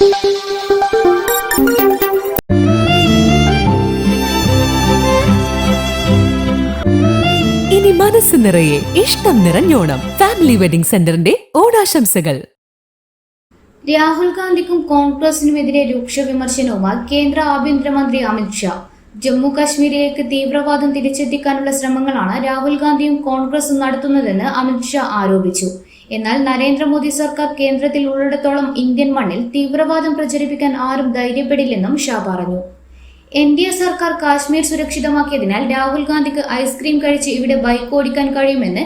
ഇനി മനസ്സ് നിറയെ ഇഷ്ടം നിറഞ്ഞോണം. ഫാമിലി വെഡിംഗ് സെന്ററിന്റെ ഓണാശംസകൾ. രാഹുൽ ഗാന്ധിക്കും കോൺഗ്രസിനുമെതിരെ രൂക്ഷ വിമർശനവുമായി കേന്ദ്ര ആഭ്യന്തരമന്ത്രി അമിത്ഷാ ജമ്മു കാശ്മീരിലേക്ക് തീവ്രവാദം തിരിച്ചെത്തിക്കാനുള്ള ശ്രമങ്ങളാണ് രാഹുൽ ഗാന്ധിയും കോൺഗ്രസും നടത്തുന്നതെന്ന് അമിത്ഷാ ആരോപിച്ചു. എന്നാൽ നരേന്ദ്രമോദി സർക്കാർ കേന്ദ്രത്തിൽ ഉള്ളിടത്തോളം ഇന്ത്യൻ മണ്ണിൽ തീവ്രവാദം പ്രചരിപ്പിക്കാൻ ആരും ധൈര്യപ്പെടില്ലെന്നും ഷാ പറഞ്ഞു. എൻ ഡി എ സർക്കാർ കാശ്മീർ സുരക്ഷിതമാക്കിയതിനാൽ രാഹുൽ ഗാന്ധിക്ക് ഐസ്ക്രീം കഴിച്ച് ഇവിടെ ബൈക്ക് ഓടിക്കാൻ കഴിയുമെന്ന്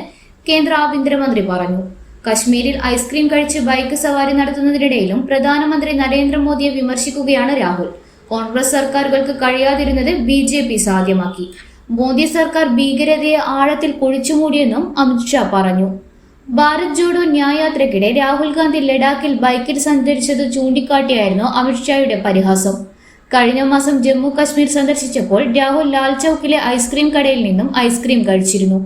കേന്ദ്ര ആഭ്യന്തരമന്ത്രി പറഞ്ഞു. കശ്മീരിൽ ഐസ്ക്രീം കഴിച്ച് ബൈക്ക് സവാരി നടത്തുന്നതിനിടയിലും പ്രധാനമന്ത്രി നരേന്ദ്രമോദിയെ വിമർശിക്കുകയാണ് രാഹുൽ. കോൺഗ്രസ് സർക്കാരുകൾക്ക് കഴിയാതിരുന്നത് ബി ജെ പി സാധ്യമാക്കി. മോദി സർക്കാർ ഭീകരതയെ ആഴത്തിൽ കുഴിച്ചുമൂടിയെന്നും അമിത്ഷാ പറഞ്ഞു. ഭാരത് ജോഡോ ന്യായയാത്രയ്ക്കിടെ രാഹുൽ ഗാന്ധി ലഡാക്കിൽ ബൈക്കിൽ സഞ്ചരിച്ചത് ചൂണ്ടിക്കാട്ടിയായിരുന്നു അമിത്ഷായുടെ പരിഹാസം. കഴിഞ്ഞ മാസം ജമ്മു കശ്മീർ സന്ദർശിച്ചപ്പോൾ രാഹുൽ ലാൽ ചൌക്കിലെ ഐസ്ക്രീം കടയിൽ നിന്നും ഐസ്ക്രീം കഴിച്ചിരുന്നു.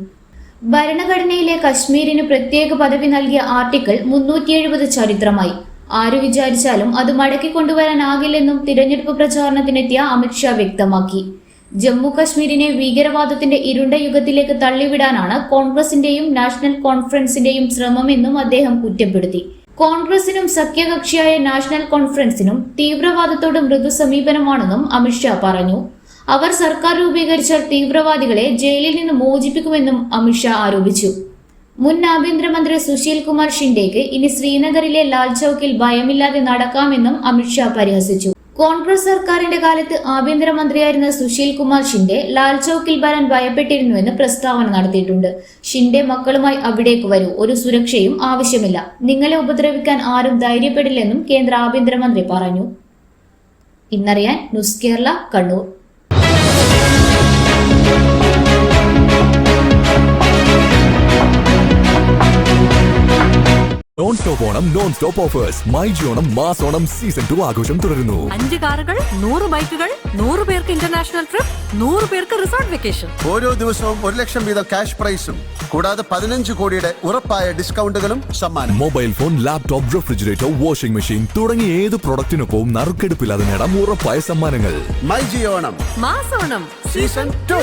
ഭരണഘടനയിലെ കശ്മീരിന് പ്രത്യേക പദവി നൽകിയ ആർട്ടിക്കിൾ മുന്നൂറ്റി എഴുപത് ചരിത്രമായി. ആര് വിചാരിച്ചാലും അത് മടക്കി കൊണ്ടുവരാനാകില്ലെന്നും തിരഞ്ഞെടുപ്പ് പ്രചാരണത്തിനെത്തിയ അമിത്ഷാ വ്യക്തമാക്കി. ജമ്മു കശ്മീരിനെ ഭീകരവാദത്തിന്റെ ഇരുണ്ട യുഗത്തിലേക്ക് തള്ളിവിടാനാണ് കോൺഗ്രസിന്റെയും നാഷണൽ കോൺഫറൻസിന്റെയും ശ്രമമെന്നും അദ്ദേഹം കുറ്റപ്പെടുത്തി. കോൺഗ്രസിനും സഖ്യകക്ഷിയായ നാഷണൽ കോൺഫറൻസിനും തീവ്രവാദത്തോട് മൃദു സമീപനമാണെന്നും അമിത്ഷാ പറഞ്ഞു. അവർ സർക്കാർ രൂപീകരിച്ച തീവ്രവാദികളെ ജയിലിൽ നിന്ന് മോചിപ്പിക്കുമെന്നും അമിത്ഷാ ആരോപിച്ചു. മുൻ ആഭ്യന്തരമന്ത്രി സുശീൽ കുമാർ ഷിൻഡേക്ക് ഇനി ശ്രീനഗറിലെ ലാൽ ചൌക്കിൽ ഭയമില്ലാതെ നടക്കാമെന്നും അമിത്ഷാ പരിഹസിച്ചു. കോൺഗ്രസ് സർക്കാരിന്റെ കാലത്ത് ആഭ്യന്തരമന്ത്രിയായിരുന്ന സുശീൽ കുമാർ ഷിൻഡെ ലാൽ ചൌക്കിൽ വരാൻ ഭയപ്പെട്ടിരുന്നുവെന്ന് പ്രസ്താവന നടത്തിയിട്ടുണ്ട്. ഷിൻഡെ മക്കളുമായി അവിടേക്ക് വരൂ. ഒരു സുരക്ഷയും ആവശ്യമില്ല. നിങ്ങളെ ഉപദ്രവിക്കാൻ ആരും ധൈര്യപ്പെടില്ലെന്നും കേന്ദ്ര ആഭ്യന്തരമന്ത്രി പറഞ്ഞു. ഇന്നറിയാൻ news Kerala Kannur. Non stop Onam non stop offers my Onam mass Onam season two ആഘോഷം തുടരുന്നു. അഞ്ച് കാറുകൾ നൂറ് ബൈക്കുകൾ നൂറ് പേർക്ക് ഇന്റർനാഷണൽ ട്രിപ്പ് നൂറ് പേർക്ക് റിസോർട്ട് വെക്കേഷൻ ഓരോ ദിവസവും ഒരു ലക്ഷം വീതം ക്യാഷ് പ്രൈസും കൂടാതെ പതിനഞ്ച് കോടിയുടെ ഉറപ്പായ ഡിസ്കൗണ്ടുകളും സമ്മാനം. Mobile phone laptop refrigerator washing machine തുടങ്ങിയ ഏത് പ്രൊഡക്റ്റിനൊപ്പവും നറുക്കെടുപ്പില്ലാതെ നേടാം ഉറപ്പായ സമ്മാനങ്ങൾ. മൈ ജിയോണം മാസോണം സീസൺ ടു